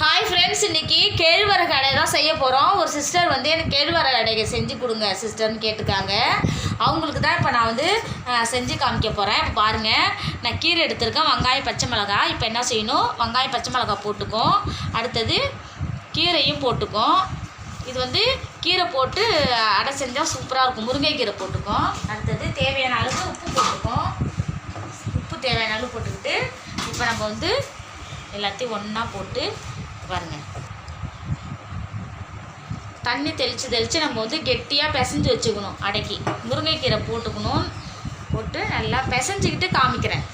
Hi friends இன்னைக்கு கேழ்வரகு அடை தான் செய்ய போகிறோம் ஒரு சிஸ்டர் வந்து எனக்கு கேழ்வரகு அடையை செஞ்சு கொடுங்க சிஸ்டர்னு கேட்டிருக்காங்க அவங்களுக்கு தான் இப்போ நான் வந்து செஞ்சு காமிக்க போகிறேன் இப்போ பாருங்கள் நான் கீரை எடுத்திருக்கேன். வெங்காயம் பச்சை மிளகா இப்போ என்ன செய்யணும்? வெங்காயம் பச்சை மிளகா போட்டுக்கோம் அடுத்தது கீரையும் போட்டுக்கோம் இது வந்து கீரை போட்டு அடை செஞ்சால் சூப்பராக இருக்கும். முருங்கைக்கீரை போட்டுக்கோம் அடுத்தது தேவையான அளவு உப்பு போட்டுக்கோம் உப்பு தேவையான அளவு போட்டுக்கிட்டு இப்போ நம்ம வந்து எல்லாத்தையும் ஒன்றா போட்டு பாருங்க. தண்ணி தெளித்து தெளித்து நம்ம வந்து கெட்டியாக பிசைஞ்சு வச்சுக்கணும். அடக்கி. முருங்கைக்கீரை போட்டுக்கணும் போட்டு நல்லா பிசைஞ்சிக்கிட்டு காமிக்கிறேன்.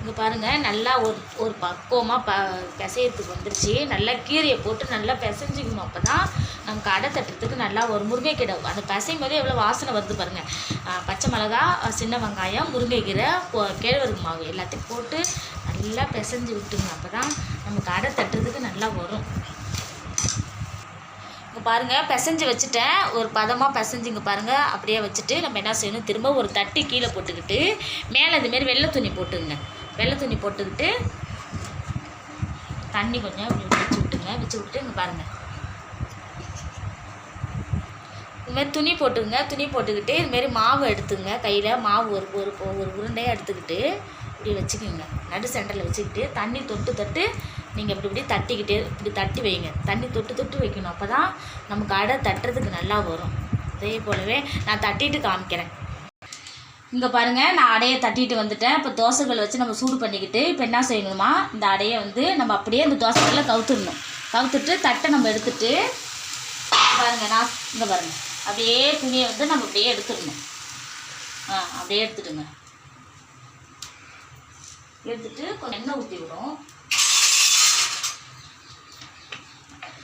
இங்கே பாருங்கள் நல்லா ஒரு ஒரு பக்குவமாக ப பிசையத்துக்கு வந்துருச்சு. நல்லா கீரையை போட்டு நல்லா பிசைஞ்சிக்கணும். அப்போ தான் நமக்கு அடை தட்டுறதுக்கு நல்லா ஒரு முருங்கைக்கீரை அந்த பிசையும் போது எவ்வளோ வாசனை வருது பாருங்கள் பச்சை மிளகா சின்ன வெங்காயம் முருங்கைக்கீரை கேழ்வரகு மாவு எல்லாத்தையும் போட்டு நல்லா பிசைஞ்சு விட்டுங்க அப்போ தான் நமக்கு அடை நல்லா வரும். இங்கே பாருங்கள் பிசைஞ்சு வச்சுட்டேன். ஒரு பதமாக பிசைஞ்சுங்க பாருங்கள் அப்படியே வச்சுட்டு நம்ம என்ன செய்யணும்? திரும்ப ஒரு தட்டி கீழே போட்டுக்கிட்டு மேலே இதுமாரி வெள்ளை துணி போட்டுங்க வெள்ளை துணி போட்டுக்கிட்டு தண்ணி கொஞ்சம் இப்படி வச்சு விட்டுங்க வச்சு விட்டு இங்கே பாருங்கள் இதுமாரி துணி போட்டுங்க துணி போட்டுக்கிட்டு இதுமாரி மாவு எடுத்துங்க. கையில் மாவு ஒரு ஒரு ஒரு உருண்டையாக எடுத்துக்கிட்டு இப்படி வச்சுக்கோங்க. நடு சென்டரில் வச்சுக்கிட்டு தண்ணி தொட்டு தொட்டு நீங்கள் இப்படி இப்படி தட்டிக்கிட்டே இப்படி தட்டி வைங்க. தண்ணி தொட்டு தொட்டு வைக்கணும். அப்போ தான் நமக்கு அடை தட்டுறதுக்கு நல்லா வரும். அதே போலவே நான் தட்டிட்டு காமிக்கிறேன். இங்கே பாருங்கள் நான் அடையை தட்டிட்டு வந்துட்டேன். இப்போ தோசைகள் வச்சு நம்ம சூடு பண்ணிக்கிட்டு இப்போ என்ன செய்யணுமா? இந்த அடையை வந்து நம்ம அப்படியே இந்த தோசைகளில் கவுத்துடணும். கவுத்துட்டு தட்டை நம்ம எடுத்துட்டு பாருங்கள் நான் இங்கே பாருங்கள் அப்படியே துணியை வந்து நம்ம அப்படியே எடுத்துடணும். ஆ அப்படியே எடுத்துடுங்க. எடுத்துட்டு கொஞ்சம் எண்ணெய் ஊற்றி விடும்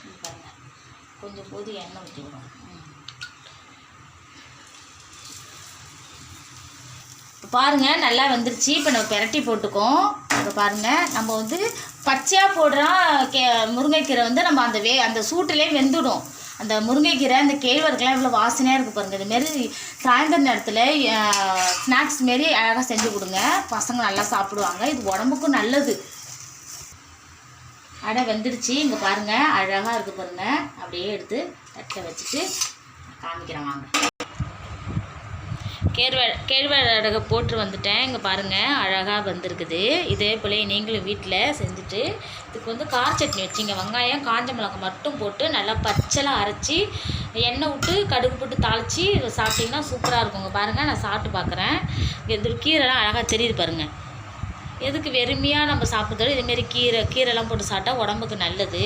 இங்க பாருங்க கொஞ்சம் போது எண்ணெய் ஊற்றிக்கணும் இப்போ பாருங்க நல்லா வந்துருச்சு. இப்போ நம்ம பெரட்டி போட்டுக்கோம். இப்போ பாருங்கள் நம்ம வந்து பச்சையாக போடுறோம் கே முருங்கைக்கீரை வந்து நம்ம அந்த வே அந்த சூட்டிலே வெந்துடும். அந்த முருங்கைக்கீரை அந்த கேழ்வரகுலாம் இவ்வளோ வாசனையாக இருக்குது பாருங்கள் இதுமாரி சாயந்தர நேரத்தில் ஸ்நாக்ஸ் மாரி அழகாக செஞ்சு கொடுங்க. பசங்க நல்லா சாப்பிடுவாங்க. இது உடம்புக்கும் நல்லது. அடை வெந்துடுச்சு. இங்கே பாருங்கள் அழகாக இருக்குது பாருங்கள் அப்படியே எடுத்து தட்டில் வச்சுட்டு காமிக்கிறேன் வாங்க. கேழ்வ கேழ்வரகை போட்டு வந்துட்டேன். இங்கே பாருங்கள் அழகாக வந்திருக்குது. இதே போல நீங்களும் வீட்டில் செஞ்சுட்டு இதுக்கு வந்து கார சட்னி வச்சுங்க. வெங்காயம் காஞ்ச மிளகாய் மட்டும் போட்டு நல்லா பச்சலாக அரைச்சி எண்ணெய் விட்டு கடுகு போட்டு தாளித்து சாப்பிட்டிங்கன்னா சூப்பராக இருக்குங்க. பாருங்கள் நான் சாப்பிட்டு பார்க்குறேன் இந்த கீரைலாம் அழகாக தெரியுது பாருங்கள் எதுக்கு வெறுமையாக நம்ம சாப்பிட்றதோட இதுமாரி கீரை கீரைலாம் போட்டு சாப்பிட்டா உடம்புக்கு நல்லது.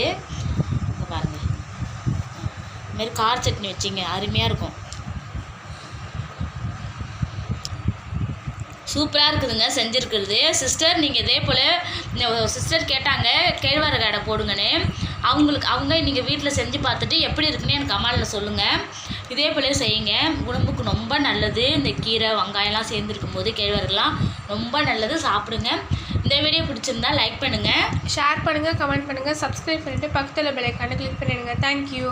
இப்போ பாருங்கள் இதுமாரி கார சட்னி வச்சிங்க அருமையாக இருக்கும். சூப்பராக இருக்குதுங்க செஞ்சுருக்குறது. சிஸ்டர் நீங்கள் இதே போல் சிஸ்டர் கேட்டாங்க கேழ்வரகு அடை போடுங்கன்னு. அவங்களுக்கு அவங்க நீங்கள் வீட்டில் செஞ்சு பார்த்துட்டு எப்படி இருக்குன்னு எனக்கு கமாலில் சொல்லுங்கள் இதே போல செய்யுங்க. உடம்புக்கு ரொம்ப நல்லது. இந்த கீரை வெங்காயம்லாம் சேர்ந்துருக்கும் போது கேழ்வரகுலாம் ரொம்ப நல்லது. சாப்பிடுங்க. இந்த வீடியோ பிடிச்சிருந்தா லைக் பண்ணுங்கள் ஷேர் பண்ணுங்கள் கமெண்ட் பண்ணுங்கள் சப்ஸ்கிரைப் பண்ணிவிட்டு பக்கத்தில் பெல் கிளிக் பண்ணிடுங்க. தேங்க்யூ